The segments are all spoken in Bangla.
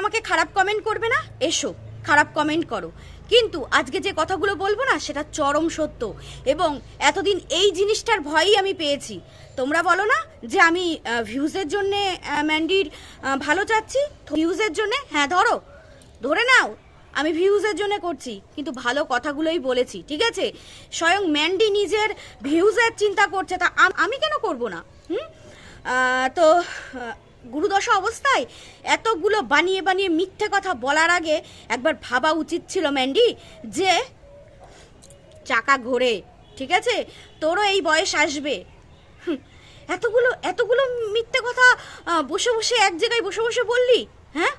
আমাকে খারাপ কমেন্ট করবে না? এসো, খারাপ কমেন্ট করো। কিন্তু আজকে যে কথাগুলো বলব না, সেটা চরম সত্য। এবং এতদিন এই জিনিসটার ভয়ই আমি পেয়েছি। তোমরা বলো না যে আমি ভিউজের জন্যে ম্যান্ডির ভালো চাচ্ছি? ভিউজের জন্যে? হ্যাঁ ধরো। ধরে নাও, আমি ভিউজের জন্য করছি, কিন্তু ভালো কথাগুলোই বলেছি, ঠিক আছে? স্বয়ং ম্যান্ডি নিজের ভিউজের চিন্তা করছে, তা আমি কেন করব না? হুম? তো গুরুদশা অবস্থায় এতগুলো বানিয়ে বানিয়ে মিথ্যে কথা বলার আগে একবার ভাবা উচিত ছিল ম্যান্ডি যে চাকা ঘোরে, ঠিক আছে? তোরও এই বয়স আসবে। এতগুলো এতগুলো মিথ্যে কথা বসে বসে এক জায়গায় বসে বসে বললি হ্যাঁ?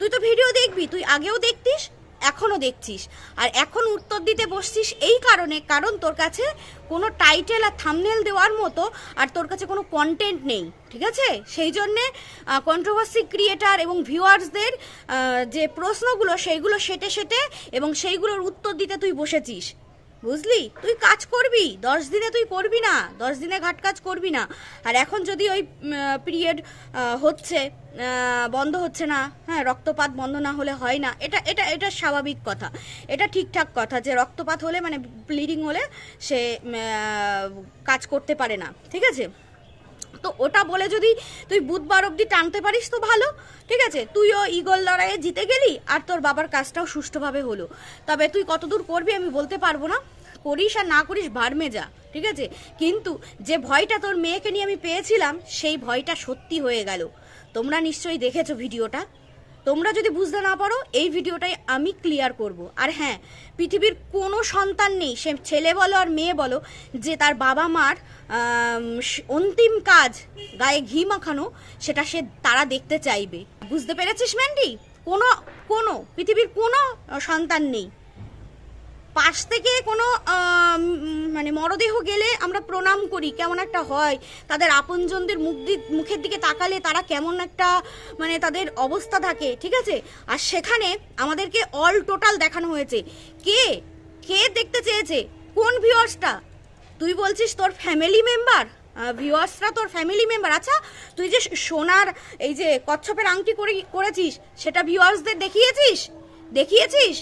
তুই তো ভিডিও দেখবি, তুই আগেও দেখতিস? এখনও দেখছিস। আর এখন উত্তর দিতে বসছিস এই কারণে, কারণ তোর কাছে কোনো টাইটেল আর থামনেল দেওয়ার মতো আর তোর কাছে কোনো কন্টেন্ট নেই, ঠিক আছে? সেই জন্যে কন্ট্রোভার্সি ক্রিয়েটার এবং ভিউয়ার্সদের যে প্রশ্নগুলো, সেইগুলো সেটে সেটে এবং সেইগুলোর উত্তর দিতে তুই বসেছিস। বুঝলি? তুই কাজ করবি, দশ দিনে তুই করবি না, দশ দিনে ঘাট কাজ করবি না। আর এখন যদি ওই পিরিয়ড হচ্ছে বন্ধ হচ্ছে না হ্যাঁ রক্তপাত বন্ধ না হলে হয় না, এটা এটা এটা স্বাভাবিক কথা। এটা ঠিকঠাক কথা যে রক্তপাত হলে মানে ব্লিডিং হলে সে কাজ করতে পারে না, ঠিক আছে? তো ওটা বলে যদি তুই বুধবার অবধি টানতে পারিস তো ভালো। ঠিক আছে? তুইও ইগল লড়াইয়ে জিতে গেলি আর তোর বাবার কাজটাও সুষ্ঠুভাবে হলো। তবে তুই কতদূর করবি আমি বলতে পারব না। করিস আর না করিস ভারমে যা ঠিক আছে? কিন্তু যে ভয়টা তোর মেয়েকে নিয়ে আমি পেয়েছিলাম, সেই ভয়টা সত্যি হয়ে গেল। তোমরা নিশ্চয়ই দেখেছ ভিডিওটা। তোমরা যদি বুঝতে না পারো, এই ভিডিওটাই আমি ক্লিয়ার করব। আর হ্যাঁ পৃথিবীর কোনো সন্তান নেই, সে ছেলে বলো আর মেয়ে বলো, যে তার বাবা মার অন্তিম কাজ গায়ে ঘি মাখানো, সেটা সে তারা দেখতে চাইবে। বুঝতে পেরেছিস ম্যান্ডি কোনো কোনো, পৃথিবীর কোনো সন্তান নেই। পাশ থেকে কোনো মানে মরদেহ গেলে আমরা প্রণাম করি, কেমন একটা হয়। তাদের আপনজনদের মুখ মুখের দিকে তাকালে তারা কেমন একটা মানে তাদের অবস্থা থাকে, ঠিক আছে? আর সেখানে আমাদেরকে অল টোটাল দেখানো হয়েছে। কে? কে দেখতে চেয়েছে? কোন ভিউয়ার্সটা তুই বলছিস তোর ফ্যামিলি মেম্বার ভিউয়ার্সরা তোর ফ্যামিলি মেম্বার আচ্ছা তুই যে সোনার এই যে কচ্ছপের আংটি করে, করেছিস, সেটা ভিউয়ার্সদের দেখিয়েছিস? দেখিয়েছিস?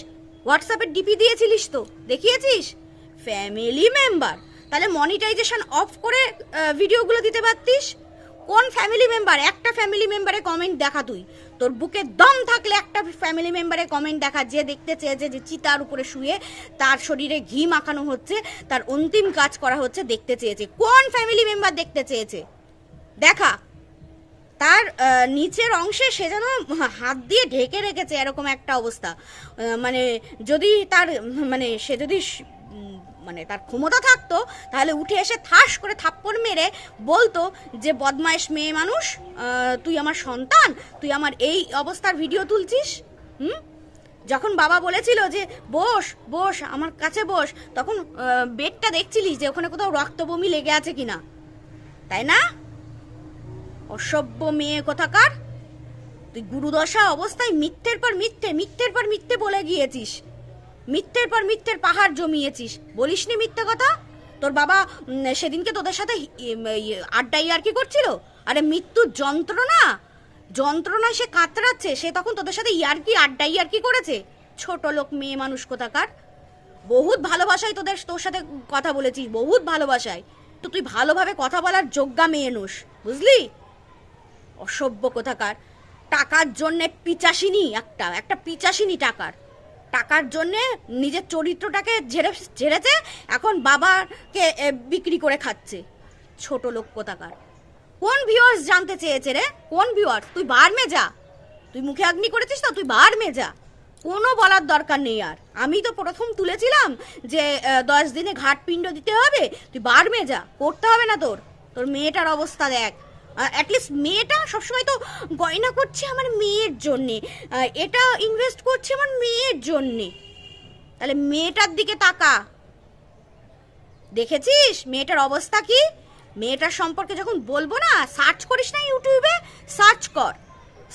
হোয়াটসঅ্যাপে ডিপি দিয়েছিলিস তো, দেখিয়েছিস? ফ্যামিলি মেম্বার তাহলে মনিটাইজেশন অফ করে ভিডিওগুলো দিতে পারতিস? কোন ফ্যামিলি মেম্বার একটা ফ্যামিলি মেম্বারে কমেন্ট দেখা তুই। তোর বুকে দম থাকলে একটা ফ্যামিলি মেম্বারে কমেন্ট দেখা, যে দেখতে চেয়েছে যে চিতার উপরে শুয়ে তার শরীরে ঘি মাখানো হচ্ছে, তার অন্তিম কাজ করা হচ্ছে দেখতে চেয়েছে। কোন ফ্যামিলি মেম্বার দেখতে চেয়েছে? দেখা। তার নিচের অংশে সে যেন হাত দিয়ে ঢেকে রেখেছে এরকম একটা অবস্থা। মানে যদি তার মানে সে যদি মানে তার ক্ষমতা থাকতো, তাহলে উঠে এসে থাস করে থাপ্পড় মেরে বলতো যে বদমাইশ মেয়ে মানুষ তুই আমার সন্তান, তুই আমার এই অবস্থার ভিডিও তুলছিস? হুম? যখন বাবা বলেছিল যে, বস বস, আমার কাছে বস, তখন বেডটা দেখছিলিস যে, ওখানে কোথাও রক্ত বমি লেগে আছে কিনা? তাই না? অসভ্য মেয়ে কোথাকার? তুই গুরুদশা অবস্থায় মিথ্যের পর মিথ্যে, মিথ্যের পর মিথ্যে বলে গিয়েছিস। মিথ্যের পর মিথ্যের পাহাড় জমিয়েছিস। বলিসনি মিথ্যে কথা? তোর বাবা সেদিনকে তোদের সাথে আড্ডাই আর কি করছিল? আরে মৃত্যুর যন্ত্রণা! যন্ত্রণায় সে কাতরাচ্ছে, সে তখন তোদের সাথে ইয়ারকি আড্ডাই আর কি করেছে? ছোট লোক, মেয়ে মানুষ কোথাকার? বহুত ভালোবাসায় তোদের, তোর সাথে কথা বলেছিস, বহুত ভালোবাসায়। তো তুই ভালোভাবে কথা বলার যোগ্যা মেয়ে নোস, বুঝলি? অসভ্য কোথাকার। টাকার জন্যে পিচাসিনী একটা একটা পিচাসিনী টাকার। টাকার জন্যে নিজের চরিত্রটাকে ঝেড়ে, ঝেড়েছে, এখন বাবাকে বিক্রি করে খাচ্ছে। ছোট লোক কোথাকার। কোন ভিউয়ার্স জানতে চেয়েছে রে? কোন ভিউয়ার্স তুই বার মে যা। তুই মুখে অগ্নি করেছিস না তুই বার মে যা। কোনো বলার দরকার নেই আর। আমি তো প্রথম তুলেছিলাম যে দশ দিনে ঘাট পিণ্ড দিতে হবে। তুই বার মে যা, করতে হবে না তোর। তোর মেয়েটার অবস্থা দেখ। অ্যাটলিস্ট মেয়েটা সবসময় তো গয়না করছে আমার মেয়ের জন্যে। এটা ইনভেস্ট করছে আমার মেয়ের জন্যে। তাহলে মেয়েটার দিকে তাকা। দেখেছিস? মেয়েটার অবস্থা কি? মেয়েটার সম্পর্কে যখন বলব না সার্চ করিস না ইউটিউবে সার্চ কর।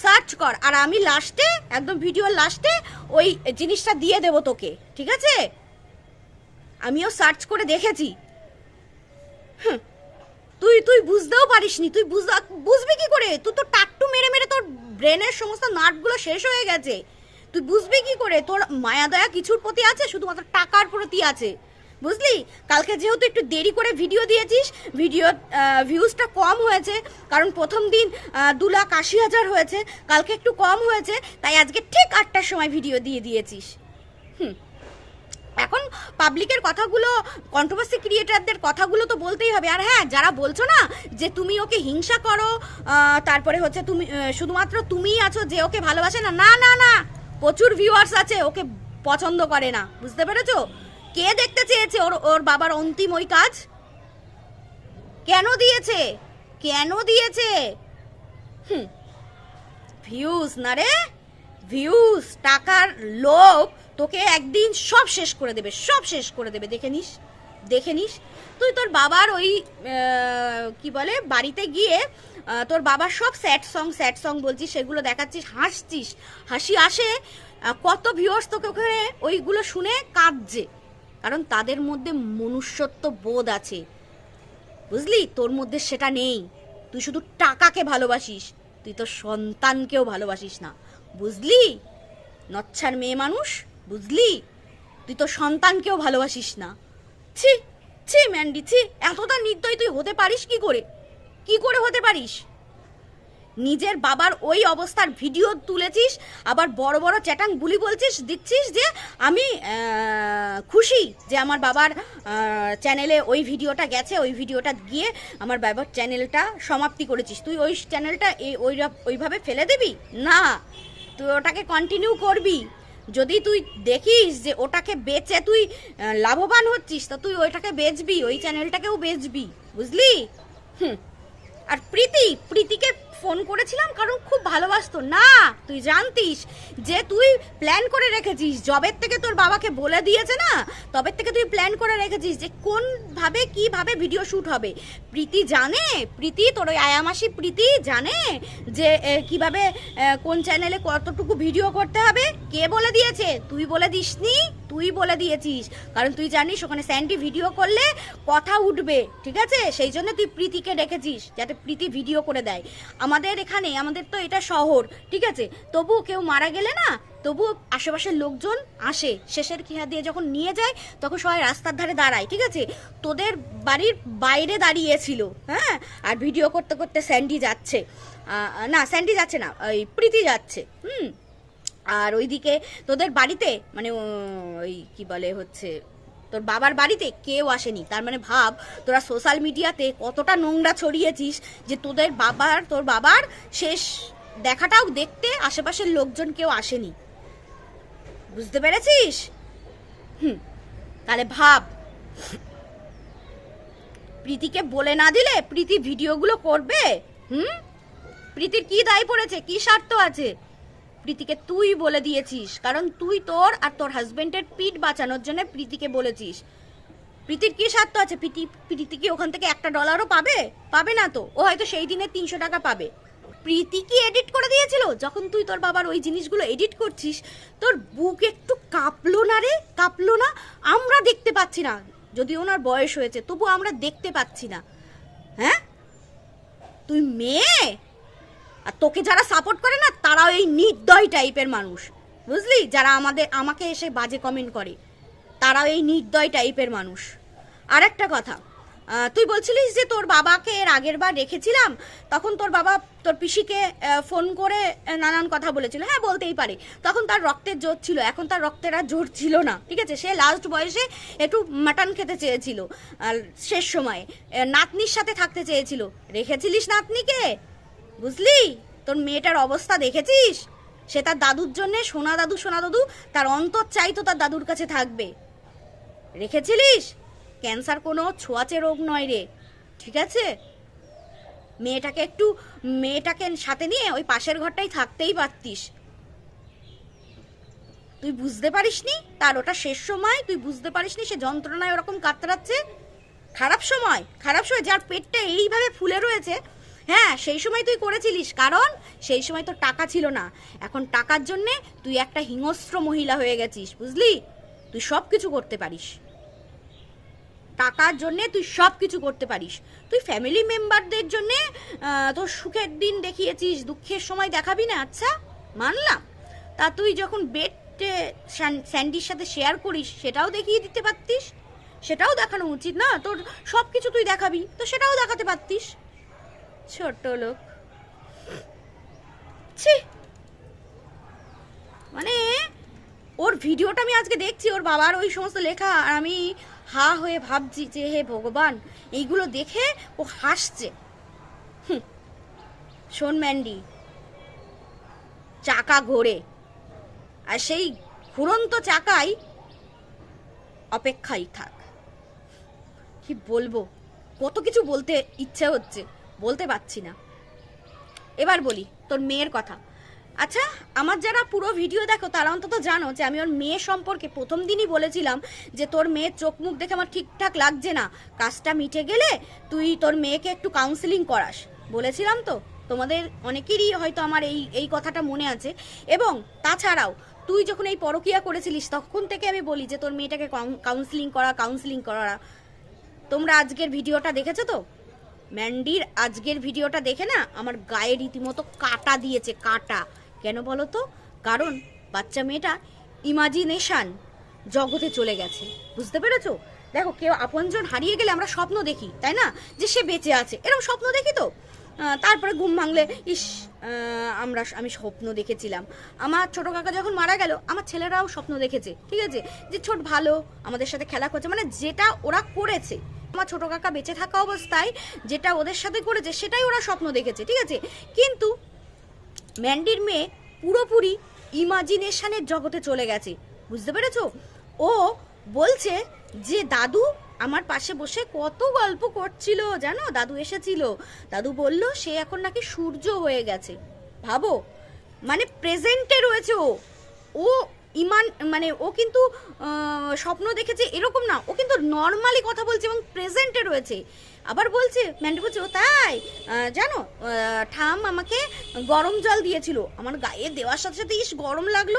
সার্চ কর। আর আমি লাস্টে একদম ভিডিওর লাস্টে ওই জিনিসটা দিয়ে দেবো তোকে ঠিক আছে? আমিও সার্চ করে দেখেছি। হুঁ, তুই তুই বুঝতেও পারিস নি তুই বুঝ, বুঝবি কি করে? তুই তো টাট্টু মেরে মেরে তোর ব্রেনের সমস্ত নার্ভগুলো শেষ হয়ে গেছে। তুই বুঝবি কি করে? তোর মায়া দয়া কিছুর প্রতি আছে? শুধুমাত্র টাকার প্রতি আছে। বুঝলি? কালকে যেহেতু একটু দেরি করে ভিডিও দিয়েছিস ভিডিও ভিউজটা কম হয়েছে, কারণ প্রথম দিন দু লাখ আশি হাজার হয়েছে, কালকে একটু কম হয়েছে, তাই আজকে ঠিক আটটার সময় ভিডিও দিয়ে দিয়েছিস। হুম। এখন পাবলিকের কথাগুলো কন্ট্রোভার্সি ক্রিয়েটারদের কথাগুলো তো বলতেই হবে। আর হ্যাঁ যারা বলছো না যে তুমি ওকে হিংসা করো তারপরে হচ্ছে তুমি শুধুমাত্র তুমিই আছো যে ওকে ভালোবাসে না না না না, প্রচুর ভিউয়ার্স আছে, ওকে পছন্দ করে না। বুঝতে পেরেছ? কে দেখতে চেয়েছে ওর ওর বাবার অন্তিম ওই কাজ? কেন দিয়েছে? কেন দিয়েছে? হুম। ভিউজ না রে? ভিউজ টাকার লোভ। তোকে একদিন সব শেষ করে দেবে, সব শেষ করে দেবে, দেখে নিস দেখে নিস। তুই তোর বাবার ওই কি বলে, বাড়িতে গিয়ে তোর বাবার সব স্যাড সং স্যাড সং বলছিস, সেগুলো দেখাচ্ছিস, হাসছিস। হাসি আসে কত ভিউয়ার্স তোকে ওখানে ওইগুলো শুনে কাঁদছে। কারণ তাদের মধ্যে মনুষ্যত্ব বোধ আছে। বুঝলি? তোর মধ্যে সেটা নেই। তুই শুধু টাকাকে ভালোবাসিস, তুই তোর সন্তানকেও ভালোবাসিস না। বুঝলি? নচ্ছার মেয়ে মানুষ। বুঝলি? তুই তো সন্তানকেও ভালোবাসিস না। ছি ছি, ম্যান্ডি, ছি, এতটা নির্দয় তুই হতে পারিস কি করে? কি করে হতে পারিস? নিজের বাবার ওই অবস্থার ভিডিও তুলেছিস, আবার বড় বড় চ্যাটাং বুলি বলছিস, দিচ্ছিস যে আমি খুশি যে আমার বাবার চ্যানেলে ওই ভিডিওটা গেছে, ওই ভিডিওটা গিয়ে আমার বাবার চ্যানেলটা সমাপ্তি করেছিস। তুই ওই চ্যানেলটা এই ওই ওইভাবে ফেলে দিবি? না। তুই ওটাকে কন্টিনিউ করবি। যদি তুই দেখিস যে ওটাকে বেচে তুই লাভবান হচ্ছিস, তা তুই ওইটাকে বেচবি, ওই চ্যানেলটাকেও বেচবি, বুঝলি? হুম। আর প্রীতি, প্রীতিকে ফোন করেছিলাম কারণ খুব ভালোবাসতো। না, তুই জানতিস যে তুই প্ল্যান করে রেখেছিস। জবের থেকে তোর বাবাকে বলে দিয়েছে না তবে থেকে তুই প্ল্যান করে রেখেছিস যে কোন ভাবে কীভাবে ভিডিও শ্যুট হবে। প্রীতি জানে, প্রীতি, তোর ওই আয়ামাসি প্রীতি জানে যে কীভাবে কোন চ্যানেলে কতটুকু ভিডিও করতে হবে। কে বলে দিয়েছে? তুই বলে দিসনি, তুই বলে দিয়েছিস। কারণ তুই জানিস ওখানে স্যান্ডি ভিডিও করলে কথা উঠবে, ঠিক আছে? সেই জন্য তুই প্রীতিকে রেখেছিস, যাতে প্রীতি ভিডিও করে দেয়। আমাদের এখানে, আমাদের তো এটা শহর, ঠিক আছে? তবু কেউ মারা গেলে না তবু আশেপাশের লোকজন আসে, শেষের খেয়া দিয়ে যখন নিয়ে যায়, তখন সবাই রাস্তার ধারে দাঁড়ায়, ঠিক আছে? তোদের বাড়ির বাইরে দাঁড়িয়েছিল হ্যাঁ? আর ভিডিও করতে করতে স্যান্ডি যাচ্ছে। না, স্যান্ডি যাচ্ছে না, ওই প্রীতি যাচ্ছে, হুম? আর ওইদিকে তোদের বাড়িতে মানে ওই কি বলে হচ্ছে তোর বাবার বাড়িতে কেউ আসেনি। তার মানে ভাব, তোরা সোশ্যাল মিডিয়াতে কতটা নোংরা ছড়িয়েছিস যে তোদের বাবার, তোর বাবার শেষ দেখাটাও দেখতে আশেপাশের লোকজন কেউ আসেনি। বুঝতে পেরেছিস? হুম, তাহলে ভাব। প্রীতিকে বলে না দিলে প্রীতি ভিডিওগুলো করবে? হুম? প্রীতির কি দায় পড়েছে? কি স্বার্থ আছে? প্রীতিকে তুই বলে দিয়েছিস, কারণ তুই তোর আর তোর হাজবেন্ডের পিঠ বাঁচানোর জন্য প্রীতিকে বলেছিস। প্রীতির কি স্বার্থ আছে? প্রীতি প্রীতি কি ওখান থেকে একটা ডলারও পাবে? পাবে না তো। ও হয়তো সেই দিনে তিনশো টাকা পাবে। প্রীতি কি এডিট করে দিয়েছিল? যখন তুই তোর বাবার ওই জিনিসগুলো এডিট করছিস, তোর বুক একটু কাঁপলো না রে? কাঁপলো না? আমরা দেখতে পাচ্ছি না। যদি ওনার বয়স হয়েছে তবু আমরা দেখতে পাচ্ছি না। হ্যাঁ? তুই মেয়ে? আর তোকে যারা সাপোর্ট করে না, তারাও এই নির্দয় টাইপের মানুষ। বুঝলি? যারা আমাদের, আমাকে এসে বাজে কমেন্ট করে, তারাও এই নির্দয় টাইপের মানুষ। আর একটা কথা তুই বলছিলিস যে তোর বাবাকে এর আগের বার রেখেছিলাম, তখন তোর বাবা তোর পিসিকে ফোন করে নানান কথা বলেছিল। হ্যাঁ বলতেই পারে। তখন তার রক্তের জোর ছিল, এখন তার রক্তের আর জোর ছিল না, ঠিক আছে? সে লাস্ট বয়সে একটু মাটন খেতে চেয়েছিল শেষ সময়ে নাতনির সাথে থাকতে চেয়েছিল। রেখেছিলিস নাতনিকে? বুঝলি? তোর মেয়েটার অবস্থা দেখেছিস? সে তার দাদুর জন্য সোনা দাদু সোনা দাদু, তার অন্তর চাইতো তার দাদুর কাছে থাকবে। রেখেছিলিস? ক্যান্সার কোনো ছোঁয়াচে রোগ নয় রে, ঠিক আছে? মেয়েটাকে একটু, মেয়েটাকে সাথে নিয়ে ওই পাশের ঘরটাই থাকতেই পারতিস। তুই বুঝতে পারিসনি? তার ওটা শেষ সময়, তুই বুঝতে পারিসনি সে যন্ত্রণায় ওরকম কাতরাচ্ছে? খারাপ সময় খারাপ সময়, যার পেটটা এইভাবে ফুলে রয়েছে হ্যাঁ সেই সময় তুই করেছিলিস, কারণ সেই সময় তোর টাকা ছিল না। এখন টাকার জন্যে তুই একটা হিংস্র মহিলা হয়ে গেছিস, বুঝলি? তুই সব কিছু করতে পারিস। টাকার জন্যে তুই সব কিছু করতে পারিস। তুই ফ্যামিলি মেম্বারদের জন্যে তোর সুখের দিন দেখিয়েছিস, দুঃখের সময় দেখাবি না আচ্ছা? মানলাম। তা তুই যখন বেড স্যান্ডির সাথে শেয়ার করিস, সেটাও দেখিয়ে দিতে পারতিস? সেটাও দেখানো উচিত না? তোর সব কিছু তুই দেখাবি, তো সেটাও দেখাতে পারতিস। ছোট লোক। ছি। মানে ওর ভিডিওটা আমি আজকে দেখছি, ওর বাবার ওই সমস্ত লেখা, আর আমি হা হয়ে ভাবছি যে, হে ভগবান, এইগুলো দেখে ও হাসছে। শোন ম্যান্ডি, চাকা ঘোরে। আর সেই ঘুরন্ত চাকাই অপেক্ষাই থাক। কি বলব? কত কিছু বলতে ইচ্ছে হচ্ছে। বলতে পারছি না। এবার বলি, তোর মেয়ের কথা। আচ্ছা আমার যারা পুরো ভিডিও দেখো, তারা অন্তত জানো যে আমি ওর মেয়ে সম্পর্কে প্রথম দিনই বলেছিলাম যে তোর মেয়ের চোখ মুখ দেখে আমার ঠিকঠাক লাগছে না। কাজটা মিটে গেলে তুই তোর মেয়েকে একটু কাউন্সিলিং করাস। বলেছিলাম তো, তোমাদের অনেকেরই হয়তো আমার এই এই কথাটা মনে আছে। এবং তাছাড়াও, তুই যখন এই পরকিয়া করেছিলিস, তখন থেকে আমি বলি যে তোর মেয়েটাকে কাউন্সিলিং করা কাউন্সিলিং করা। তোমরা আজকের ভিডিওটা দেখেছ তো? ম্যান্ডির আজকের ভিডিওটা দেখে না আমার গায়ে রীতিমতো কাটা দিয়েছে, কাটা। কেন বলো তো? কারণ বাচ্চা মেয়েটা ইমাজিনেশান জগতে চলে গেছে। বুঝতে পেরেছ? দেখো, কেউ আপনজন হারিয়ে গেলে আমরা স্বপ্ন দেখি, তাই না? যে সে বেঁচে আছে এরকম স্বপ্ন দেখি তো। তারপরে ঘুম ভাঙলে, ইস আমরা আমি স্বপ্ন দেখেছিলাম। আমার ছোট কাকা যখন মারা গেল, আমার ছেলেরাও স্বপ্ন দেখেছে, ঠিক আছে? যে ছোট ভালো, আমাদের সাথে খেলা করছে মানে যেটা ওরা করেছে। আমার ছোট কাকা বেঁচে থাকা অবস্থায় যেটা ওদের সাথে করেছে সেটাই ওরা স্বপ্ন দেখেছে, ঠিক আছে? কিন্তু ম্যান্ডির মেয়ে পুরোপুরি ইমাজিনেশনের জগতে চলে গেছে, বুঝতে পেরেছ? ও বলছে যে, দাদু আমার পাশে বসে কত গল্প করছিল, জানো? দাদু এসেছিল। দাদু বলল, সে এখন নাকি সূর্য হয়ে গেছে। ভাবো মানে প্রেজেন্টে রয়েছে ও। ও ইমান মানে ও কিন্তু স্বপ্ন দেখেছে এরকম না। ও কিন্তু নর্মালি কথা বলছে এবং প্রেজেন্টে রয়েছে। আবার বলছে, ম্যান্ডি বলছে, ও তাই? জানো ঠাম আমাকে গরম জল দিয়েছিল। আমার গায়ে দেওয়ার সাথে সাথে ইস গরম লাগল।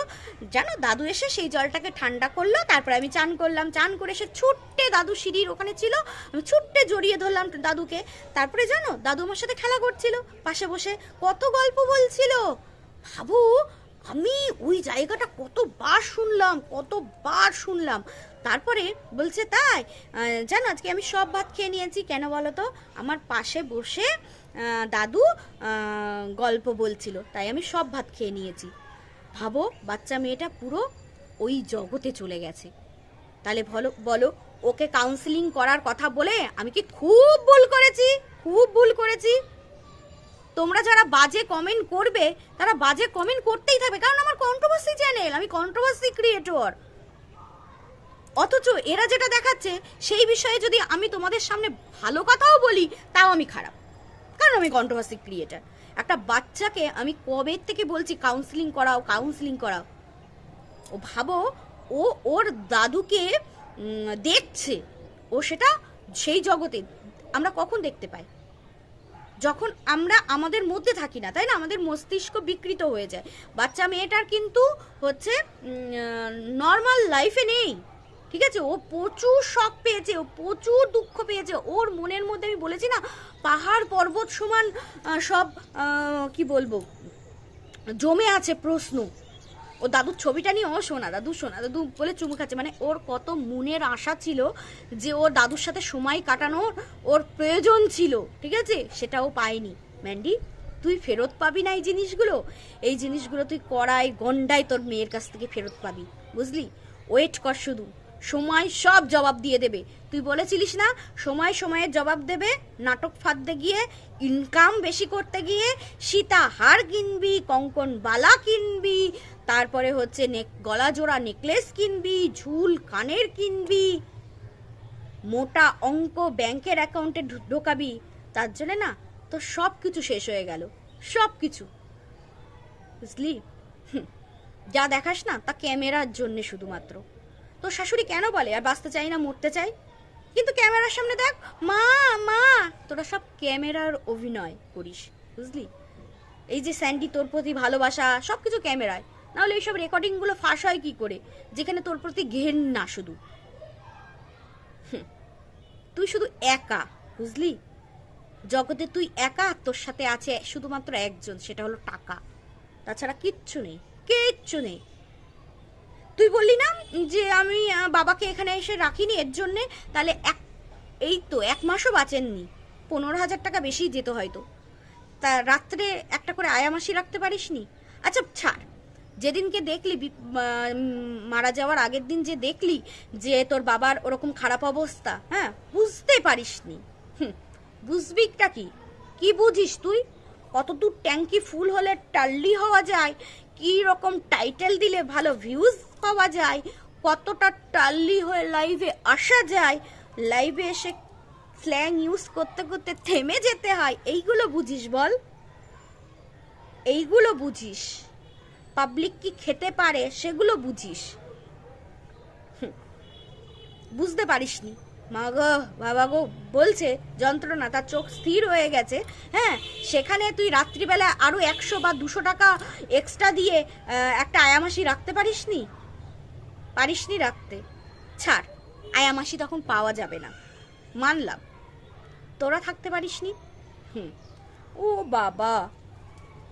জানো, দাদু এসে সেই জলটাকে ঠান্ডা করল। তারপরে আমি চান করলাম। চান করে এসে ছুট্টে দাদু সিঁড়ির ওখানে ছিল। আমি ছুট্টে জড়িয়ে ধরলাম দাদুকে। তারপরে জানো, দাদু আমার সাথে খেলা করছিল পাশে বসে। কত গল্প বলছিল। ভাবু আমি ওই জায়গাটা কতবার শুনলাম কতবার শুনলাম। তারপরে বলছে, তাই জানো, আজকে আমি সব ভাত খেয়ে নিয়েছি, কেন বলো তো? আমার পাশে বসে দাদু গল্প বলছিল, তাই আমি সব ভাত খেয়ে নিয়েছি। ভাবো, বাচ্চা মেয়েটা পুরো ওই জগতে চলে গেছে। তাহলে বলো বলো, ওকে কাউন্সিলিং করার কথা বলে আমি কি খুব ভুল করেছি? খুব ভুল করেছি? তোমরা যারা বাজে কমেন্ট করবে, তারা বাজে কমেন্ট করতেই থাকবে। কারণ আমার কন্ট্রোভার্সি চ্যানেল আমি কন্ট্রোভার্সি ক্রিয়েটর অথচ এরা যেটা দেখাচ্ছে, সেই বিষয়ে যদি আমি তোমাদের সামনে ভালো কথাও বলি, তাও আমি খারাপ। কারণ আমি কন্ট্রোভার্সি ক্রিয়েটার একটা বাচ্চাকে আমি কবে থেকে বলছি কাউন্সিলিং করাও কাউন্সিলিং করাও? ও ভাবো, ও ওর দাদুকে দেখছে। ও সেটা সেই জগতে, আমরা কখন দেখতে পাই? যখন আমরা আমাদের মধ্যে থাকি না, তাই না? আমাদের মস্তিষ্ক বিকৃত হয়ে যায়। বাচ্চা মেয়েটার কিন্তু হচ্ছে নর্মাল লাইফে নেই। ঠিক আছে? ও প্রচুর শখ পেয়েছে, ও প্রচুর দুঃখ পেয়েছে। ওর মনের মধ্যে আমি বলেছি না, পাহাড় পর্বত সমান সব কি বলব? জমে আছে প্রশ্ন। ও দাদুর ছবিটা নিয়ে, ও শোনা দাদু শোনা দাদু বলে চুমু খাচ্ছে। মানে ওর কত মনের আশা ছিল যে ওর দাদুর সাথে সময় কাটানোর ওর প্রয়োজন ছিল, ঠিক আছে? সেটাও পায়নি। ম্যান্ডি, তুই ফেরত পাবি না এই জিনিসগুলো? এই জিনিসগুলো তুই করাই গন্ডাই তোর মেয়ের কাছ থেকে ফেরত পাবি, বুঝলি? ওয়েট কর শুধু। সময় সব জবাব দিয়ে দেবে। তুই বলেছিলিস না, সময় সময়ের জবাব দেবে, নাটক ফাঁদতে গিয়ে ইনকাম বেশি করতে গিয়ে সীতা হার কিনবি, কঙ্কন বালা কিনবি তারপরে হচ্ছে নেক গলা জোড়া নেকলেস কিনবি, ঝুল কানের কিনবি, মোটা অঙ্ক ব্যাংকের অ্যাকাউন্টে ঢোকাবি, তার জন্য না তো সব কিছু শেষ হয়ে গেল সব কিছু বুঝলি যা দেখাস না তা ক্যামেরার জন্য শুধুমাত্র। তো শাশুড়ি কেন বলে, আর বাঁচতে চাই না, মরতে চাই? কিন্তু ক্যামেরার সামনে দেখ, মা মা! তোরা সব ক্যামেরার অভিনয় করিস, বুঝলি? এই যে স্যান্ডি তোর প্রতি ভালোবাসা সব কিছু ক্যামেরায়। নাহলে এইসব রেকর্ডিংগুলো ফাঁস হয় কি করে? যেখানে তোর প্রতি ঘেন না শুধু তুই শুধু একা, বুঝলি? জগতে তুই একা তোর সাথে আছে শুধুমাত্র একজন, সেটা হলো টাকা। তাছাড়া কিচ্ছু নেই কিচ্ছু নেই। তুই বললি না যে আমি বাবাকে এখানে এসে রাখিনি এর জন্যে? তাহলে এক, এই তো এক মাসও বাঁচেননি। পনেরো হাজার টাকা বেশি যেত হয়তো। তা রাত্রে একটা করে আয়ামাসি রাখতে পারিস নি আচ্ছা ছাড়। যেদিনকে দেখলি মারা যাওয়ার আগের দিন যে দেখলি যে তোর বাবার ওরকম খারাপ অবস্থা হ্যাঁ? বুঝতে পারিসনি। হুম, বুঝবিটা কি? কি বুঝিস তুই? কত দূর ট্যাঙ্কি ফুল হলে টাল্লি হওয়া যায় কি রকম টাইটেল দিলে ভালো ভিউজ পাওয়া যায় কতটা টাল্লি হয়ে লাইভে আসা যায় লাইভে এসে স্ল্যাং ইউজ করতে করতে থেমে যেতে হয় এইগুলো বুঝিস বল? এইগুলো বুঝিস। পাবলিক কি খেতে পারে সেগুলো বুঝিস। বুঝতে পারিসনি। মা গো, বাবা গো, বলছে যন্ত্রণা, তার চোখ স্থির হয়ে গেছে। হ্যাঁ সেখানে তুই রাত্রিবেলা আরও একশো বা দুশো টাকা এক্সট্রা দিয়ে একটা আয়ামাসি রাখতে পারিসনি? পারিসনি রাখতে। ছাড়, আয়ামাসি তখন পাওয়া যাবে না। মানলাম। তোরা থাকতে পারিসনি? হুম। ও বাবা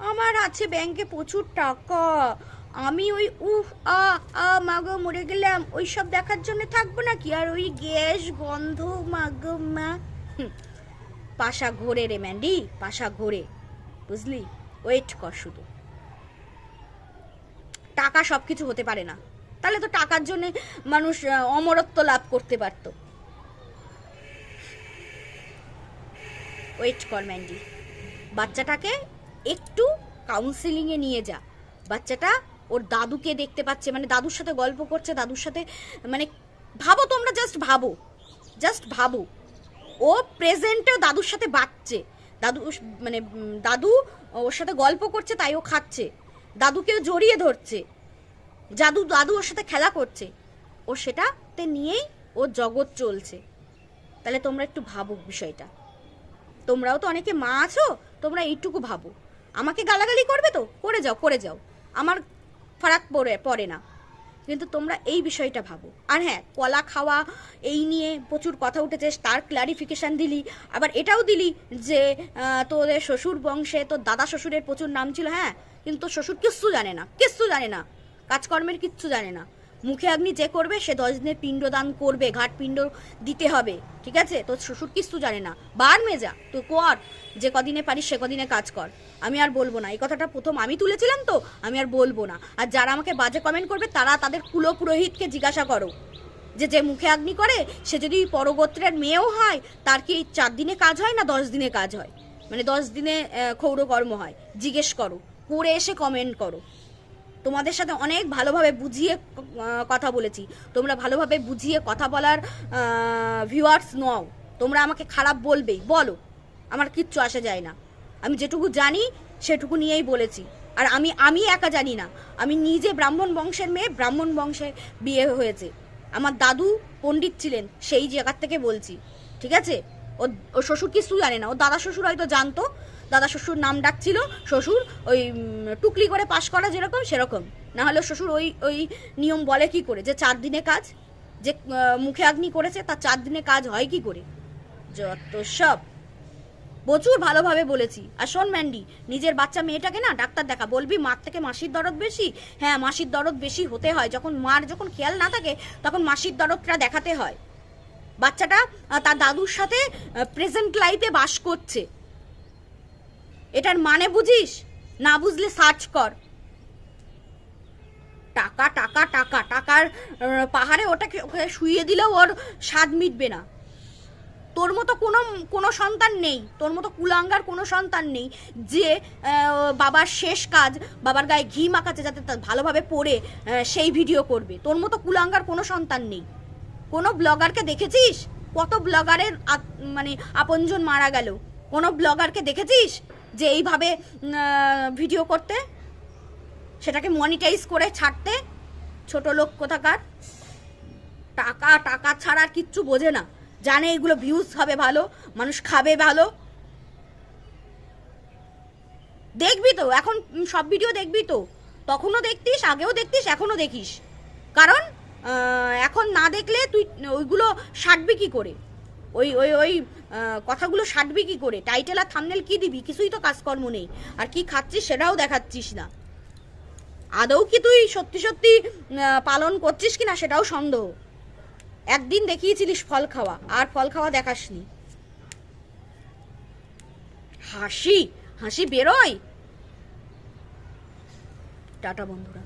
আমার আছে ব্যাংকে প্রচুর টাকা। আমি ওই উফ, আ আ, মাগো মরে গেলাম। ওই সব দেখার জন্য থাকব নাকি? আর ওই গ্যাস গন্ধ, মাগো মা। পাশা ঘোরে রে ম্যান্ডি, পাশা ঘোরে। বুঝলি? ওয়েট কর শুধু। টাকা সব কিছু হতে পারে না। তাহলে তো টাকার জন্য মানুষ অমরত্ব লাভ করতে পারতো। ওয়েট কর ম্যান্ডি। বাচ্চাটাকে একটু কাউন্সিলিংয়ে নিয়ে যা। বাচ্চাটা ওর দাদুকে দেখতে পাচ্ছে মানে দাদুর সাথে গল্প করছে, দাদুর সাথে মানে ভাবো তোমরা জাস্ট ভাবো জাস্ট ভাবো। ও প্রেজেন্টেও দাদুর সাথে বাচ্চে দাদু মানে দাদু ওর সাথে গল্প করছে, তাই ও খাচ্ছে। দাদুকেও জড়িয়ে ধরছে। জাদু, দাদু ওর সাথে খেলা করছে। ও সেটাতে নিয়েই ওর জগৎ চলছে। তাহলে তোমরা একটু ভাবো বিষয়টা। তোমরাও তো অনেকে মা আছো, তোমরা এইটুকু ভাবো। আমাকে গালাগালি করবে তো? করে যাও করে যাও। আমার ফারাক পড়ে পড়ে না। কিন্তু তোমরা এই বিষয়টা ভাবো। আর হ্যাঁ কলা খাওয়া এই নিয়ে প্রচুর কথা উঠেছে, তার ক্লারিফিকেশান দিলি। আবার এটাও দিলি যে তোদের শ্বশুর বংশে তোর দাদা শ্বশুরের প্রচুর নাম ছিল হ্যাঁ? কিন্তু শ্বশুর কিচ্ছু জানে না, কিচ্ছু জানে না। কাজকর্মের কিচ্ছু জানে না। মুখে অগ্নি যে করবে, সে দশ দিনের পিণ্ডদান করবে, ঘাট পিণ্ড দিতে হবে, ঠিক আছে? তোর শ্বশুর কিচ্ছু জানে না। বার মেজা তুই কর, যে কদিনে পারিস সে কদিনে কাজ কর। আমি আর বলব না। এই কথাটা প্রথম আমি তুলেছিলাম তো, আমি আর বলব না। আর যারা আমাকে বাজে কমেন্ট করবে, তারা তাদের কুলো পুরোহিতকে জিজ্ঞাসা করো। যে যে মুখে অগ্নি করে, সে যদি পরগোত্রের মেয়েও হয়, তার কি চার দিনে কাজ হয় না দশ দিনে কাজ হয়? মানে দশ দিনে ক্ষৌরকর্ম হয়? জিজ্ঞেস করো। করে এসে কমেন্ট করো। তোমাদের সাথে অনেক ভালোভাবে বুঝিয়ে কথা বলেছি। তোমরা ভালোভাবে বুঝিয়ে কথা বলার ভিউয়ার্স নও। তোমরা আমাকে খারাপ বলবেই। বলো, আমার কিচ্ছু আসে যায় না। আমি যেটুকু জানি, সেটুকু নিয়েই বলেছি। আর আমি আমি একা জানি না। আমি নিজে ব্রাহ্মণ বংশের মেয়ে, ব্রাহ্মণ বংশে বিয়ে হয়েছে। আমার দাদু পণ্ডিত ছিলেন, সেই জায়গার থেকে বলছি। ঠিক আছে? ও শ্বশুর কিছু জানে না। ও দাদা শ্বশুর হয়তো জানতো দাদা শ্বশুর নাম ডাকছিল, শ্বশুর ওই টুকলি করে পাশ করা যেরকম সেরকম। না হলে শ্বশুর ওই ওই নিয়ম বলে কি করে? যে চার দিনে কাজ, যে মুখে আগ্নি করেছে, তার চার দিনে কাজ হয় কি করে? যত সব। প্রচুর ভালোভাবে বলেছি। আর শোন ম্যান্ডি, নিজের বাচ্চা মেয়েটাকে না ডাক্তার দেখা, বলবি মার থেকে মাসির দরদ বেশি? হ্যাঁ মাসির দরদ বেশি হতে হয়। যখন মার যখন খেয়াল না থাকে, তখন মাসির দরদটা দেখাতে হয়। বাচ্চাটা তার দাদুর সাথে প্রেজেন্ট লাইফে বাস করছে। এটার মানে বুঝিস? না বুঝলে সার্চ কর। টাকা টাকা টাকা, টাকার পাহাড়ে ওটাকে ওকে শুইয়ে দিলেও ওর স্বাদ মিটবে না। তোর মতো কোনো কোনো সন্তান নেই, তোর মতো কুলাঙ্গার কোনো সন্তান নেই যে বাবার শেষ কাজ, বাবার গায়ে ঘি মাখাচ্ছে যাতে তার ভালোভাবে পড়ে সেই ভিডিও করবে। তোর মতো কুলাঙ্গার কোনো সন্তান নেই। কোনো ব্লগারকে দেখেছিস? কত ব্লগারের মানে আপনজন মারা গেল। কোনো ব্লগারকে দেখেছিস? যে এইভাবে ভিডিও করতে, সেটাকে মনিটাইজ করে ছাড়তে, ছোট লোক কোথাকার, টাকা টাকা ছাড়া আর কিচ্ছু বোঝে না। জানে এগুলো ভিউজ হবে ভালো, মানুষ খাবে ভালো। দেখবি তো, এখন সব ভিডিও দেখবি তো। তখনও দেখতিস, আগেও দেখতিস, এখনও দেখিস। কারণ এখন না দেখলে তুই ওইগুলো সাটবি কি করে? ওই ওই ওই কথাগুলো সাটবি কি করে? টাইটেল আর থামনেল কি দিবি? কিছুই তো কাজকর্ম নেই। আর কি খাচ্ছিস সেটাও দেখাচ্ছিস না। আদৌ কি তুই সত্যি সত্যি পালন করছিস কি না সেটাও সন্দেহ। একদিন দেখিয়েছিলিস ফল খাওয়া, আর ফল খাওয়া দেখাসনি। হাসি হাসি বেরোয়। টাটা বন্ধুরা।